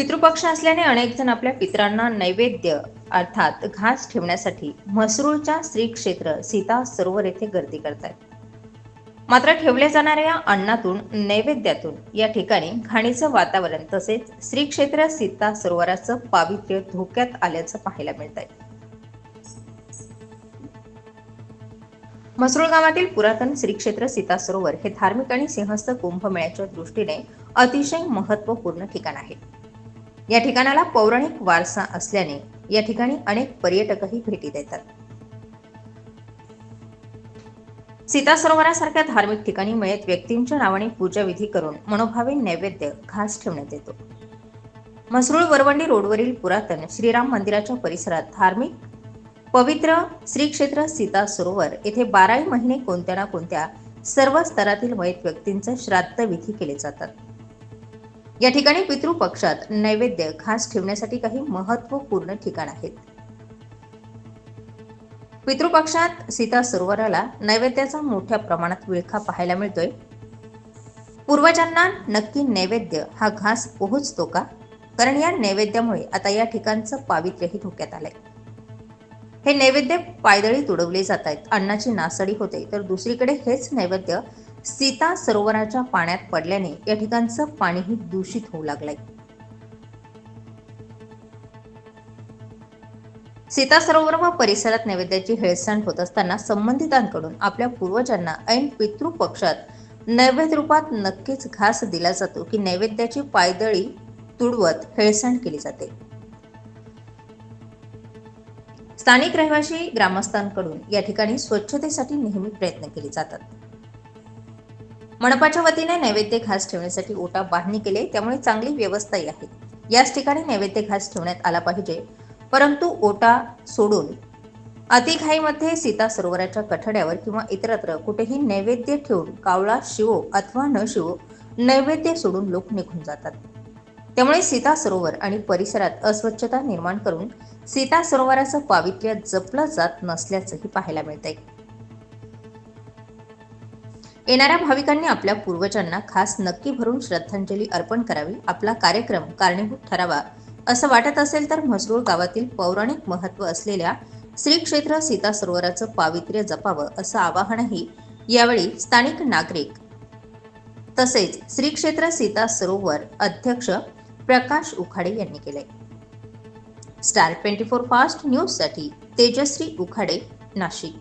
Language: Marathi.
पितृपक्ष असल्याने अनेक जण आपल्या पितरांना नैवेद्य अर्थात घास ठेवण्यासाठी म्हसरूळच्या श्री क्षेत्र सीता सरोवर येथे गर्दी करतात मात्र ठेवल्या जाणाऱ्या या अन्नातून नैवेद्यातून या ठिकाणी घाणीचं वातावरण तसेच श्री क्षेत्र सीता सरोवराचं पावित्र्य धोक्यात आल्याचं पाहायला मिळत आहे म्हसरूळ गावातील पुरातन श्री क्षेत्र सीता सरोवर हे धार्मिक आणि सिंहस्थ कुंभमेळ्याच्या दृष्टीने अतिशय महत्त्वपूर्ण ठिकाण आहे. या ठिकाणाला पौराणिक वारसा असल्याने या ठिकाणी अनेक पर्यटकही भेटी देतात. सीता सरोवरासारख्या धार्मिक ठिकाणी मयत व्यक्तींच्या नावाने पूजा विधी करून मनोभावे नैवेद्य घास ठेवण्यात येतो. म्हसरूळ वरवंडी रोडवरील पुरातन श्रीराम मंदिराच्या परिसरात धार्मिक पवित्र श्री क्षेत्र सीता सरोवर येथे बाराही महिने कोणत्या ना कोणत्या सर्व स्तरातील मयत व्यक्तींचे श्राद्ध विधी केले जातात. या ठिकाणी पितृपक्षात नैवेद्य घास ठेवण्यासाठी काही महत्त्वपूर्ण ठिकाण आहेत. पितृपक्षात सीता सरोवराला नैवेद्याचा मोठ्या प्रमाणात विळखा पाहायला मिळतोय. पूर्वजांना नक्की नैवेद्य हा घास पोहोचतो का? कारण या नैवेद्यामुळे आता या ठिकाणचं पावित्र्यही धोक्यात आलंय. हे नैवेद्य पायदळी तुडवले जात आहेत अन्नाची नासडी होते तर दुसरीकडे हेच नैवेद्य सीता सरोवराच्या पाण्यात पडल्याने या ठिकाणचं पाणीही दूषित होऊ लागलंय. सीता सरोवर व परिसरात नैवेद्याची हेळसांड होत असताना संबंधितांकडून आपल्या पूर्वजांना ऐन पितृ पक्षात नैवेद्य रूपात नक्कीच घास दिला जातो की नैवेद्याची पायदळी तुडवत हेळसांड केली जाते. स्थानिक रहिवासी ग्रामस्थांकडून या ठिकाणी स्वच्छतेसाठी नेहमी प्रयत्न केले जातात. मनपाच्या वतीने नैवेद्य घास ठेवण्यासाठी ओटा बांधणी केले. त्यामुळे चांगली व्यवस्थाही आहे. याच ठिकाणी नैवेद्य घास ठेवण्यात आला पाहिजे. परंतु ओटा सोडून अतिघाईमध्ये सीता सरोवराच्या कठड्यावर किंवा इतरत्र कुठेही नैवेद्य ठेवून कावळा शिवो अथवा न शिवो नैवेद्य सोडून लोक निघून जातात. त्यामुळे सीता सरोवर आणि परिसरात अस्वच्छता निर्माण करून सीता सरोवराचं पावित्र्य जपलं जात नसल्याचंही पाहायला मिळतंय. येणाऱ्या भाविकांनी आपल्या पूर्वजांना खास नक्की भरून श्रद्धांजली अर्पण करावी आपला कार्यक्रम कारणीभूत ठरावा. असं वाटत असेल तर म्हसरूळ गावातील पौराणिक महत्त्व असलेल्या श्री क्षेत्र सीता सरोवराचं पावित्र्य जपावं असं आवाहनही यावेळी स्थानिक नागरिक तसेच श्री क्षेत्र सीता सरोवर अध्यक्ष प्रकाश उखाडे यांनी केले. स्टार ट्वेंटी फोर फास्ट न्यूजसाठी तेजश्री उखाडे नाशिक.